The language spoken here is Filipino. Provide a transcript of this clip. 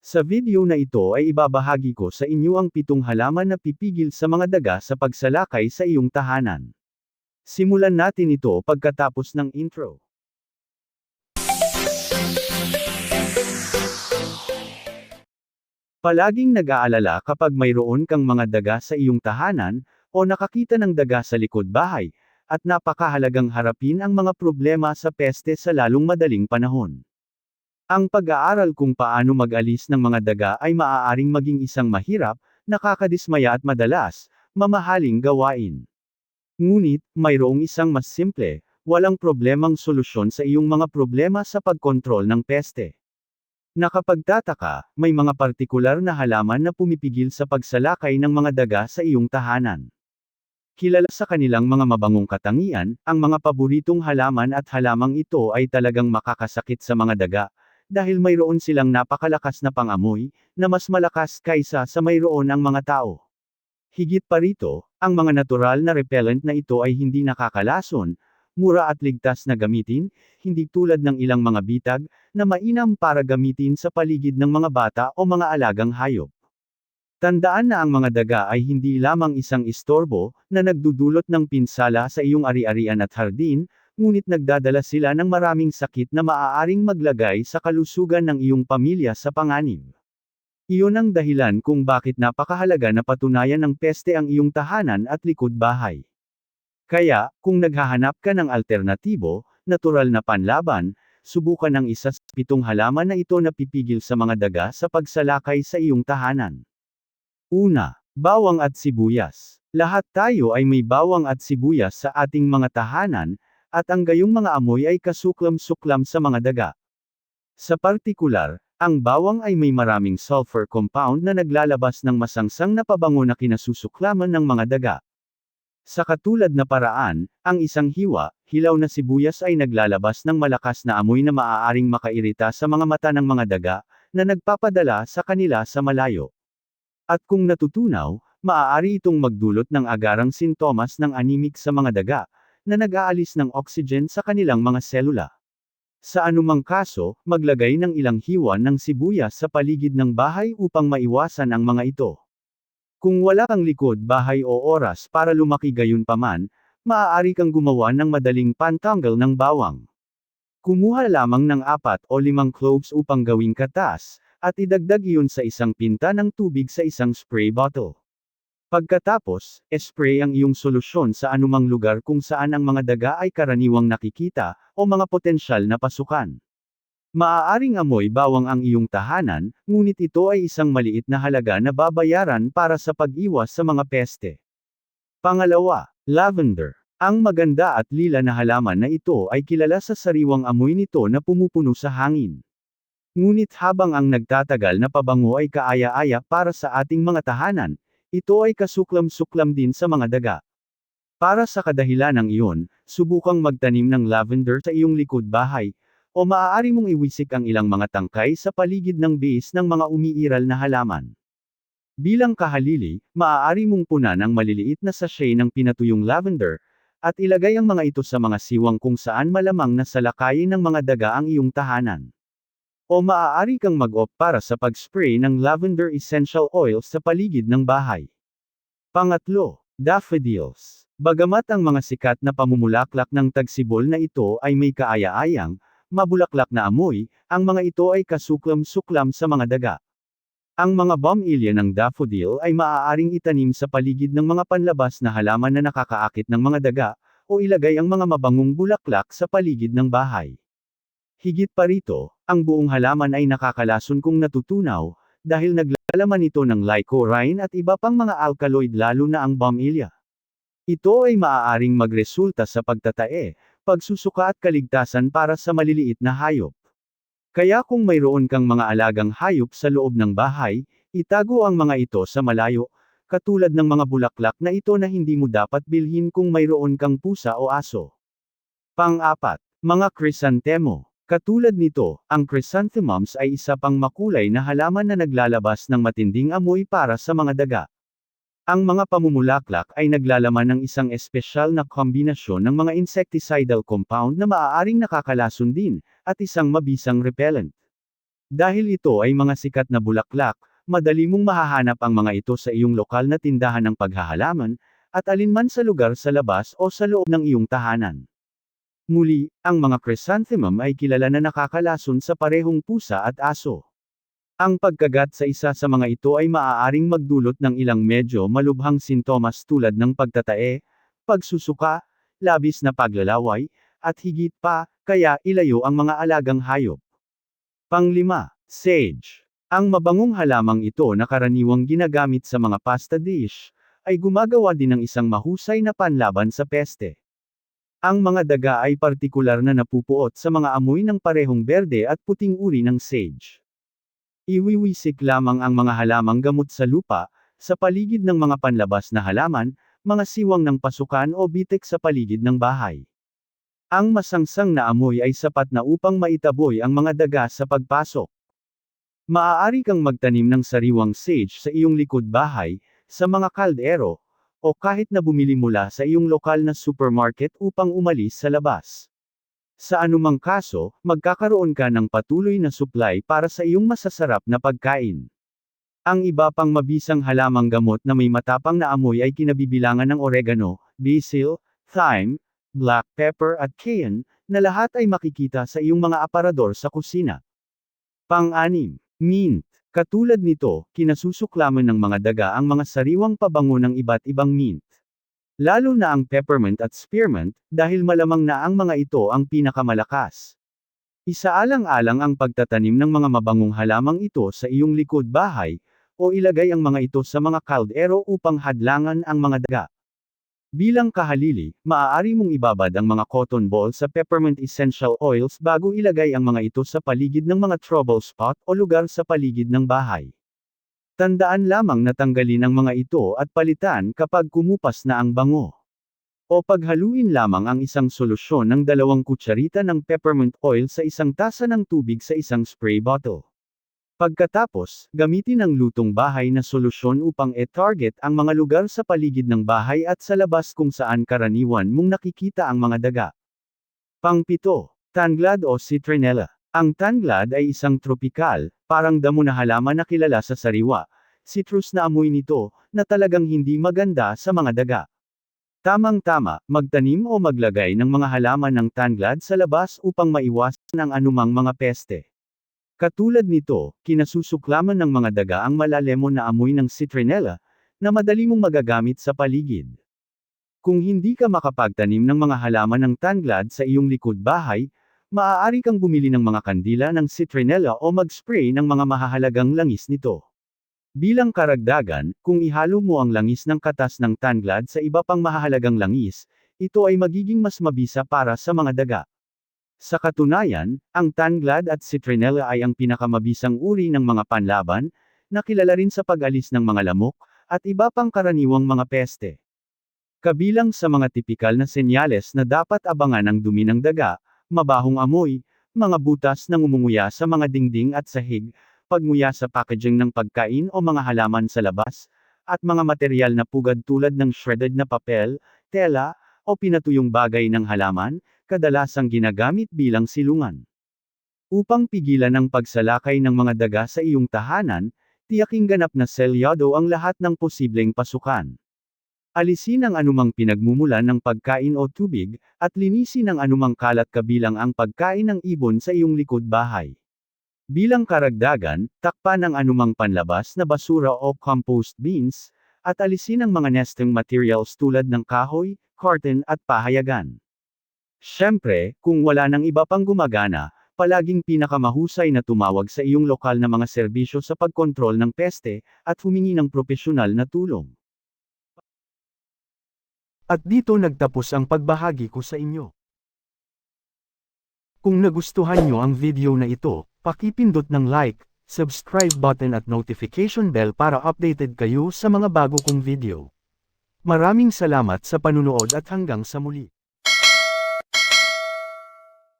Sa video na ito ay ibabahagi ko sa inyo ang pitong halaman na pipigil sa mga daga sa pagsalakay sa iyong tahanan. Simulan natin ito pagkatapos ng intro. Palaging nag-aalala kapag mayroon kang mga daga sa iyong tahanan, o nakakita ng daga sa likod bahay, at napakahalagang harapin ang mga problema sa peste sa lalong madaling panahon. Ang pag-aaral kung paano mag-alis ng mga daga ay maaaring maging isang mahirap, nakakadismaya at madalas, mamahaling gawain. Ngunit, mayroong isang mas simple, walang problemang solusyon sa iyong mga problema sa pagkontrol ng peste. Nakapagtataka, may mga partikular na halaman na pumipigil sa pagsalakay ng mga daga sa iyong tahanan. Kilala sa kanilang mga mabangong katangian, ang mga paboritong halaman at halamang ito ay talagang makakasakit sa mga daga, dahil mayroon silang napakalakas na pangamoy, na mas malakas kaysa sa mayroon ang mga tao. Higit pa rito, ang mga natural na repellent na ito ay hindi nakakalason, mura at ligtas na gamitin, hindi tulad ng ilang mga bitag, na mainam para gamitin sa paligid ng mga bata o mga alagang hayop. Tandaan na ang mga daga ay hindi lamang isang istorbo, na nagdudulot ng pinsala sa iyong ari-arian at hardin, ngunit nagdadala sila ng maraming sakit na maaaring maglagay sa kalusugan ng iyong pamilya sa panganib. Iyon ang dahilan kung bakit napakahalaga na patunayan ng peste ang iyong tahanan at likod bahay. Kaya, kung naghahanap ka ng alternatibo, natural na panlaban, subukan ang isa sa pitong halaman na ito na pipigil sa mga daga sa pagsalakay sa iyong tahanan. Una, bawang at sibuyas. Lahat tayo ay may bawang at sibuyas sa ating mga tahanan, at ang gayong mga amoy ay kasuklam-suklam sa mga daga. Sa partikular, ang bawang ay may maraming sulfur compound na naglalabas ng masangsang na pabango na kinasusuklaman ng mga daga. Sa katulad na paraan, ang isang hiwa, hilaw na sibuyas ay naglalabas ng malakas na amoy na maaaring makairita sa mga mata ng mga daga, na nagpapadala sa kanila sa malayo. At kung natutunaw, maaari itong magdulot ng agarang sintomas ng anemic sa mga daga, na nag-aalis ng oxygen sa kanilang mga selula. Sa anumang kaso, maglagay ng ilang hiwa ng sibuyas sa paligid ng bahay upang maiwasan ang mga ito. Kung wala kang likod bahay o oras para lumaki gayon paman, maaari kang gumawa ng madaling pantanggal ng bawang. Kumuha lamang ng apat o limang cloves upang gawing katas, at idagdag iyon sa isang pinta ng tubig sa isang spray bottle. Pagkatapos, spray ang iyong solusyon sa anumang lugar kung saan ang mga daga ay karaniwang nakikita, o mga potensyal na pasukan. Maaaring amoy bawang ang iyong tahanan, ngunit ito ay isang maliit na halaga na babayaran para sa pag-iwas sa mga peste. Pangalawa, lavender. Ang maganda at lila na halaman na ito ay kilala sa sariwang amoy nito na pumupuno sa hangin. Ngunit habang ang nagtatagal na pabango ay kaaya-aya para sa ating mga tahanan, ito ay kasuklam-suklam din sa mga daga. Para sa kadahilanang iyon, subukang magtanim ng lavender sa iyong likod bahay, o maaari mong iwisik ang ilang mga tangkay sa paligid ng base ng mga umiiral na halaman. Bilang kahalili, maaari mong punan ang maliliit na sachet ng pinatuyong lavender, at ilagay ang mga ito sa mga siwang kung saan malamang na salakayin ng mga daga ang iyong tahanan. O maaari kang mag-opt para sa pag-spray ng lavender essential oil sa paligid ng bahay. Pangatlo, daffodils. Bagamat ang mga sikat na pamumulaklak ng tagsibol na ito ay may kaaya-ayang, mabulaklak na amoy, ang mga ito ay kasuklam-suklam sa mga daga. Ang mga bomilya ng daffodil ay maaaring itanim sa paligid ng mga panlabas na halaman na nakakaakit ng mga daga, o ilagay ang mga mabangong bulaklak sa paligid ng bahay. Higit pa rito, ang buong halaman ay nakakalason kung natutunaw, dahil naglalaman ito ng lycorine at iba pang mga alkaloid lalo na ang bomilya. Ito ay maaaring magresulta sa pagtatae, pagsusuka at kaligtasan para sa maliliit na hayop. Kaya kung mayroon kang mga alagang hayop sa loob ng bahay, itago ang mga ito sa malayo, katulad ng mga bulaklak na ito na hindi mo dapat bilhin kung mayroon kang pusa o aso. Pang-apat, mga krisantemo. Katulad nito, ang chrysanthemums ay isa pang makulay na halaman na naglalabas ng matinding amoy para sa mga daga. Ang mga pamumulaklak ay naglalaman ng isang espesyal na kombinasyon ng mga insecticidal compound na maaaring nakakalason din, at isang mabisang repellent. Dahil ito ay mga sikat na bulaklak, madali mong mahahanap ang mga ito sa iyong lokal na tindahan ng paghahalaman, at alinman sa lugar sa labas o sa loob ng iyong tahanan. Muli, ang mga chrysanthemum ay kilala na nakakalason sa parehong pusa at aso. Ang pagkagat sa isa sa mga ito ay maaaring magdulot ng ilang medyo malubhang sintomas tulad ng pagtatae, pagsusuka, labis na paglalaway, at higit pa, kaya ilayo ang mga alagang hayop. Panglima, sage. Ang mabangong halamang ito na karaniwang ginagamit sa mga pasta dish, ay gumagawa din ng isang mahusay na panlaban sa peste. Ang mga daga ay partikular na napupuot sa mga amoy ng parehong berde at puting uri ng sage. Iwiwisik lamang ang mga halamang gamot sa lupa, sa paligid ng mga panlabas na halaman, mga siwang ng pasukan o bitek sa paligid ng bahay. Ang masangsang na amoy ay sapat na upang maitaboy ang mga daga sa pagpasok. Maaari kang magtanim ng sariwang sage sa iyong likod bahay, sa mga kaldero, o kahit na bumili mula sa iyong lokal na supermarket upang umalis sa labas. Sa anumang kaso, magkakaroon ka ng patuloy na supply para sa iyong masasarap na pagkain. Ang iba pang mabisang halamang gamot na may matapang na amoy ay kinabibilangan ng oregano, basil, thyme, black pepper at cayenne, na lahat ay makikita sa iyong mga aparador sa kusina. Pang-anim, mint. Katulad nito, kinasusuklaman ng mga daga ang mga sariwang pabango ng iba't ibang mint. Lalo na ang peppermint at spearmint, dahil malamang na ang mga ito ang pinakamalakas. Isaalang-alang ang pagtatanim ng mga mabangong halamang ito sa iyong likod bahay, o ilagay ang mga ito sa mga kaldero upang hadlangan ang mga daga. Bilang kahalili, maaari mong ibabad ang mga cotton ball sa peppermint essential oils bago ilagay ang mga ito sa paligid ng mga trouble spot o lugar sa paligid ng bahay. Tandaan lamang na tanggalin ang mga ito at palitan kapag kumupas na ang bango. O paghaluin lamang ang isang solusyon ng dalawang kutsarita ng peppermint oil sa isang tasa ng tubig sa isang spray bottle. Pagkatapos, gamitin ang lutong bahay na solusyon upang e-target ang mga lugar sa paligid ng bahay at sa labas kung saan karaniwan mong nakikita ang mga daga. Pangpito, tanglad o citronella. Ang tanglad ay isang tropikal, parang damo na halaman na kilala sa sariwa, citrus na amoy nito, na talagang hindi maganda sa mga daga. Tamang-tama, magtanim o maglagay ng mga halaman ng tanglad sa labas upang maiwasan ang anumang mga peste. Katulad nito, kinasusuklaman ng mga daga ang malalemon na amoy ng citronella, na madali mong magagamit sa paligid. Kung hindi ka makapagtanim ng mga halaman ng tanglad sa iyong likod bahay, maaari kang bumili ng mga kandila ng citronella o mag-spray ng mga mahahalagang langis nito. Bilang karagdagan, kung ihalo mo ang langis ng katas ng tanglad sa iba pang mahahalagang langis, ito ay magiging mas mabisa para sa mga daga. Sa katunayan, ang tanglad at citronella ay ang pinakamabisang uri ng mga panlaban, na kilala rin sa pag-alis ng mga lamok, at iba pang karaniwang mga peste. Kabilang sa mga tipikal na senyales na dapat abangan ang dumi ng daga, mabahong amoy, mga butas na ngumunguya sa mga dingding at sahig, pagmuya sa packaging ng pagkain o mga halaman sa labas, at mga material na pugad tulad ng shredded na papel, tela, o pinatuyong bagay ng halaman, kadalasang ginagamit bilang silungan. Upang pigilan ang pagsalakay ng mga daga sa iyong tahanan, tiyaking ganap na selyado ang lahat ng posibleng pasukan. Alisin ang anumang pinagmumulan ng pagkain o tubig, at linisin ang anumang kalat kabilang ang pagkain ng ibon sa iyong likod bahay. Bilang karagdagan, takpan ang anumang panlabas na basura o compost bins, at alisin ang mga nesting materials tulad ng kahoy, carton at pahayagan. Siyempre, kung wala nang iba pang gumagana, palaging pinakamahusay na tumawag sa iyong lokal na mga serbisyo sa pagkontrol ng peste, at humingi ng propesyonal na tulong. At dito nagtapos ang pagbahagi ko sa inyo. Kung nagustuhan nyo ang video na ito, pakipindot ng like, subscribe button at notification bell para updated kayo sa mga bago kong video. Maraming salamat sa panunood at hanggang sa muli.